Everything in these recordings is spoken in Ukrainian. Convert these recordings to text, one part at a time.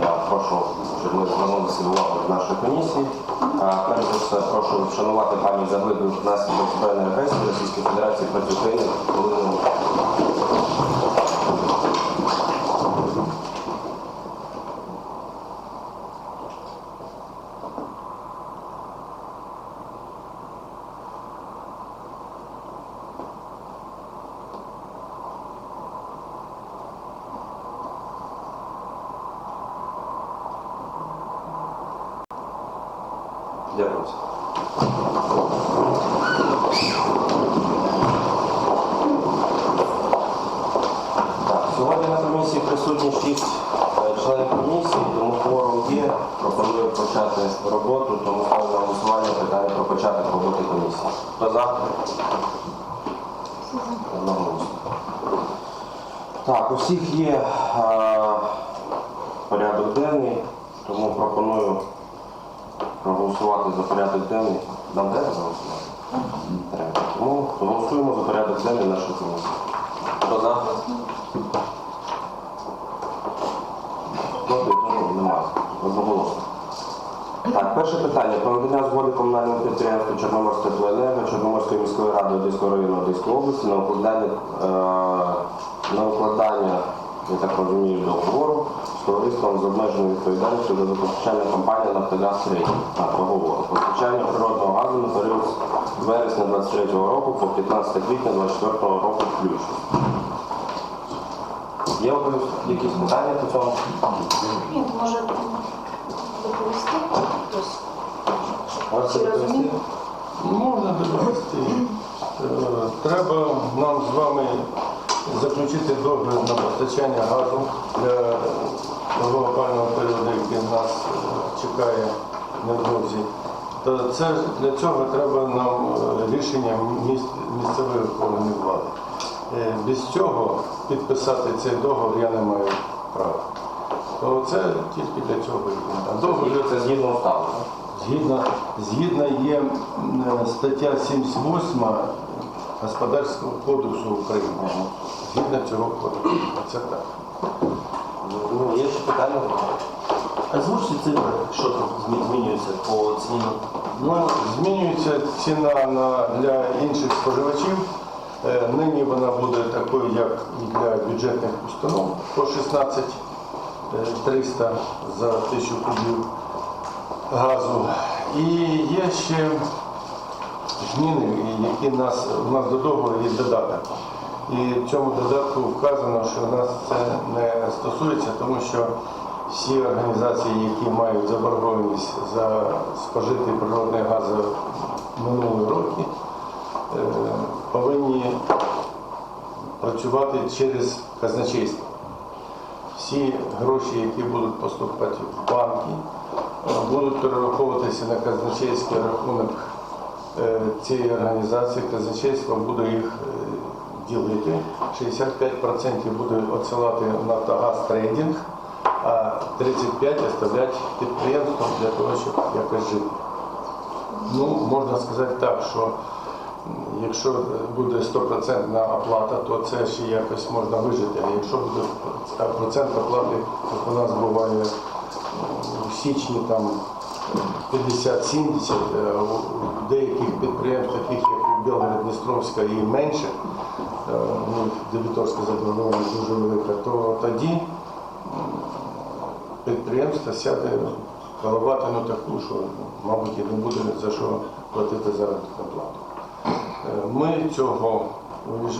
Я прошу, щоб ми звернулися увагу до нашої комісії. Е, Перш за все, прошу вшанувати пам'ять загиблих внаслідок збройної агресії Російської Федерації проти України Дякую. Сьогодні на комісії присутні шість е, членів комісії, тому форум є. Пропоную почати роботу, тому ставлю на голосування питання про початок роботи комісії. Хто за? Так, у всіх є е, порядок денний, тому пропоную проголосувати за порядок денний. Нам треба голосувати? Треба. Тому голосуємо за порядок денний нашої комісії. Хто за? Проти? Немає. Одноголосно. Так, перше питання. Про надання згоди комунальному підприємству Чорноморська теплоенерго Чорноморської міської ради Одеського району Одеської області на укладання, е, на укладання, я так розумію, договору з товариством з обмеженою відповідальністю до постачання компанії «Нафтогаз Трейдинг» Так, договору. Постачання природного газу на період з вересня 23 року по 15 квітня 24 року включно. Є у вас якісь питання по цьому? Він може доповісти хтось. Можете доповісти? Можна довести. Е, Треба нам з вами заключити договір на постачання газу для того опального періоду, який нас е, чекає невдовзі. Та це для цього треба нам е, рішення міс- місцевої органів влади. Е, Без цього підписати цей договір я не маю права. То це тільки для цього. А договір Це згідно так? Згідно, є стаття 78 Господарського кодексу України. Згідно цього кодексу. Це так. Ну, є ще питання? Озвучте цифри, що там змінюється по ціні. Ну, змінюється ціна на, для інших споживачів. Е, Нині вона буде такою, як і для бюджетних установ, по 16 е, 300 за тисячу кубів газу. І є ще зміни, які нас, у нас до договору є додаток. І в цьому додатку вказано, що нас це не стосується, тому що всі організації, які мають заборгованість за спожитий природний газ минулі роки, е, повинні працювати через казначейство. Всі гроші, які будуть поступати в банки, е, будуть перераховуватися на казначейський рахунок цієї організації. Казначейство буде їх е, ділити. 65% буде відсилати Нафтогаз трейдинг, а 35% оставлять підприємствам для того, щоб якось жити. Ну, можна сказати так, що якщо буде 100% оплата, то це ще якось можна вижити. А якщо буде процент оплати, як у нас буває у січні там 50-70, е, у деяких підприємств, таких як у Білгород-Дністровська і менше, е, ну, дебіторська заборгованість дуже велика, то тоді підприємство сяде коловатину таку, що, мабуть, і не буде за що платити заробітну плату. Е, Ми цього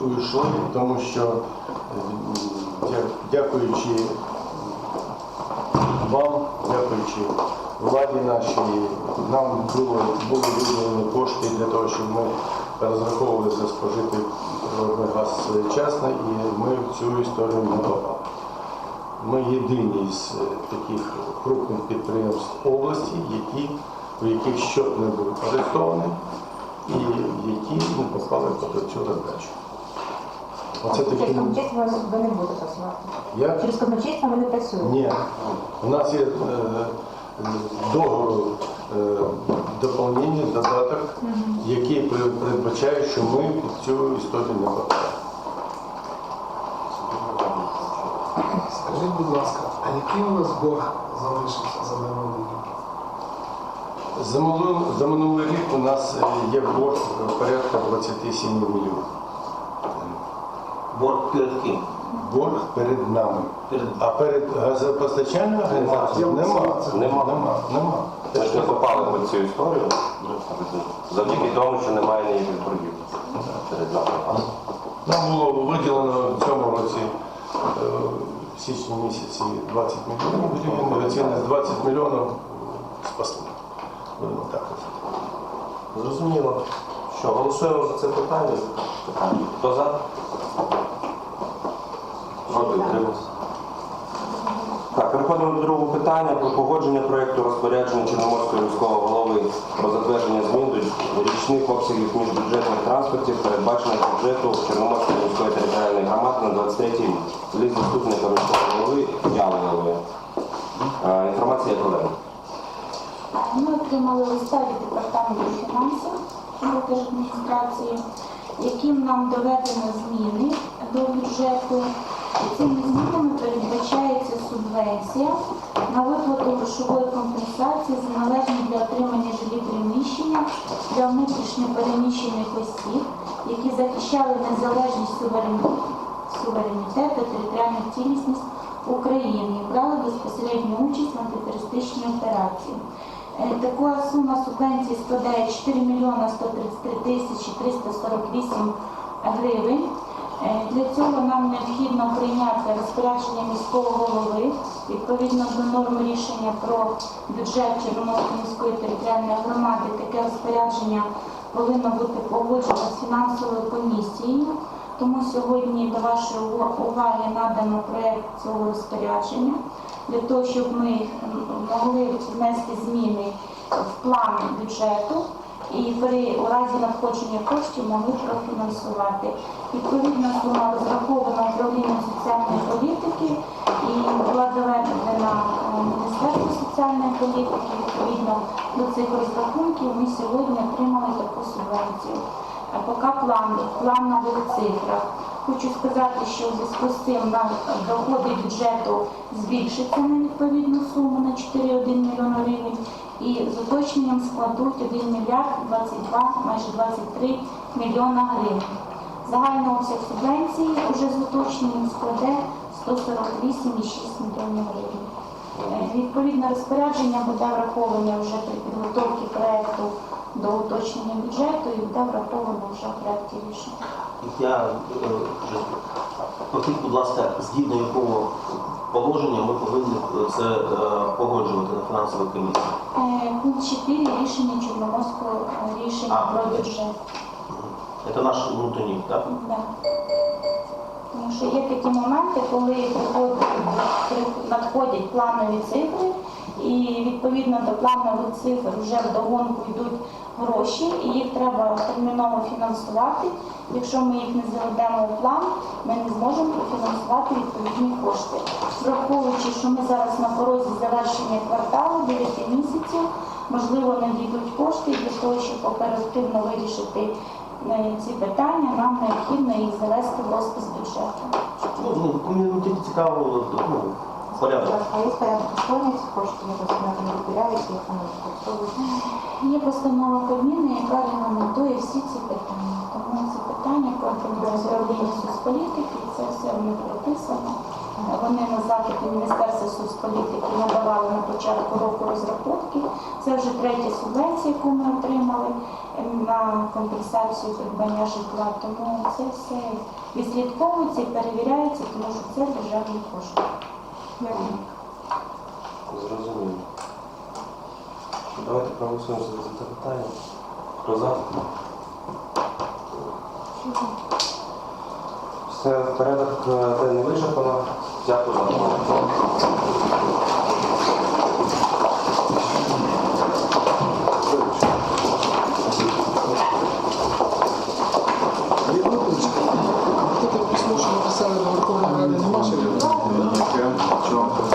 уйшли, тому що, е, дякуючи вам, дякуючи владі нашій, нам було, були виділені кошти для того, щоб ми розраховували за спожитий природний газ своєчасно, і ми в цю історію не попали. Ми єдині з таких крупних підприємств області, які, у яких щот не був арестований і які не попали під цю задачу. Оце Через такі. казначейство ви ви не будете працювати. Як? Через казначейство ви не працюєте. Ні. У нас є е, договор е, доповнення, додаток, який передбачає, що ми під цю історію не попадаємо. Скажіть, будь ласка, а який у нас борг залишився за минулий рік? За минулий, за минулий рік у нас е, є борг порядка 27 мільйонів. Борг перед ким? Борг перед нами. А перед газопостачальною організацією Нема. нема. Нема. Нема. Ми ж не попали в цю історію завдяки тому, що немає ніяких боргів перед нами. Нам було виділено в цьому році е, в січні місяці 20 мільйонів гривень, оцінка 20 мільйонів спасли. Будемо так. Зрозуміло. Що, голосуємо за це? Питання. Хто за? Так, переходимо до другого питання про погодження проєкту розпорядження Чорноморського міського голови про затвердження змін до річних обсягів міжбюджетних транспортів, передбачених бюджету Чорноморської міської територіальної громади на 23 рік. Ліз заступника міського голови Ялової. Е, Інформація колеги. Ми отримали листа від департаменту фінансів адміністрації, яким нам доведено зміни до бюджету. І цими змінами передбачається субвенція на виплату грошової компенсації за належні для отримання жилі приміщення для внутрішньо переміщених осіб, які захищали незалежність суверенітет суверенітет та територіальну цілісність України і брали безпосередню участь в антитерористичній операції. Е, Така сума субвенції складає 4 мільйона 133 тисячі 348 гривень. Е, Для цього нам необхідно прийняти розпорядження міського голови відповідно до норм рішення про бюджет Чорноморської міської територіальної громади. Таке розпорядження повинно бути погоджено з фінансовою комісією. Тому сьогодні до вашої уваги надано проєкт цього розпорядження для того, щоб ми могли внести зміни в план бюджету і при у разі надходження коштів могли профінансувати. Відповідна сума розрахована управлінням соціальної політики і була доведена е, Міністерству соціальної політики. Відповідно до цих розрахунків ми сьогодні отримали таку субвенцію. А поки план, план на двох цифрах. Хочу сказати, що в зв'язку з цим нам доходи бюджету збільшаться на відповідну суму на 4,1 мільйона гривень і з уточненням складуть 1 мільярд 22, майже 23 мільйона гривень. Загальний обсяг субвенції вже з уточненням складе 148,6 мільйонів гривень. Е, Відповідне розпорядження буде враховане вже при підготовці проекту до уточнення бюджету і буде враховано вже в проекті рішення. Я е, покажіть, будь ласка, згідно якого положення ми повинні це е, погоджувати на фінансовій комісії. Е, Пункт 4 рішення Чорноморського рішення А. про бюджет. Це наш внутрішній, так? Да. Тому що є такі моменти, коли надходять планові цифри, і відповідно до планових цифр вже в догонку йдуть гроші, і їх треба терміново фінансувати. Якщо ми їх не заведемо у план, ми не зможемо профінансувати відповідні кошти. Враховуючи, що ми зараз на порозі завершення кварталу, 9 місяців, можливо, надійдуть кошти для того, щоб оперативно вирішити е, ці питання, нам необхідно їх завести в розпис бюджету. Ну, ну, мені тільки цікаво, ну, порядок. А є порядок коштів, я просто не виділяють, їх вони використовують. Є постанова Кабміну, яка регламентує всі ці питання. Тому ці питання контролює соцполітики, це все в них прописано. Вони на запит Міністерства соцполітики надавали на початку року розрахунки. Це вже третя субвенція, яку ми отримали ем, на компенсацію придбання житла. Тому це все відслідковується і перевіряється, тому що це державні кошти. Зрозуміло. Давайте проголосуємо за це питання. Хто за? Все, порядок е, денний вичерпано. Дякую за увагу. Письмо, що написали до Верховної Ради, нема ще? Чого?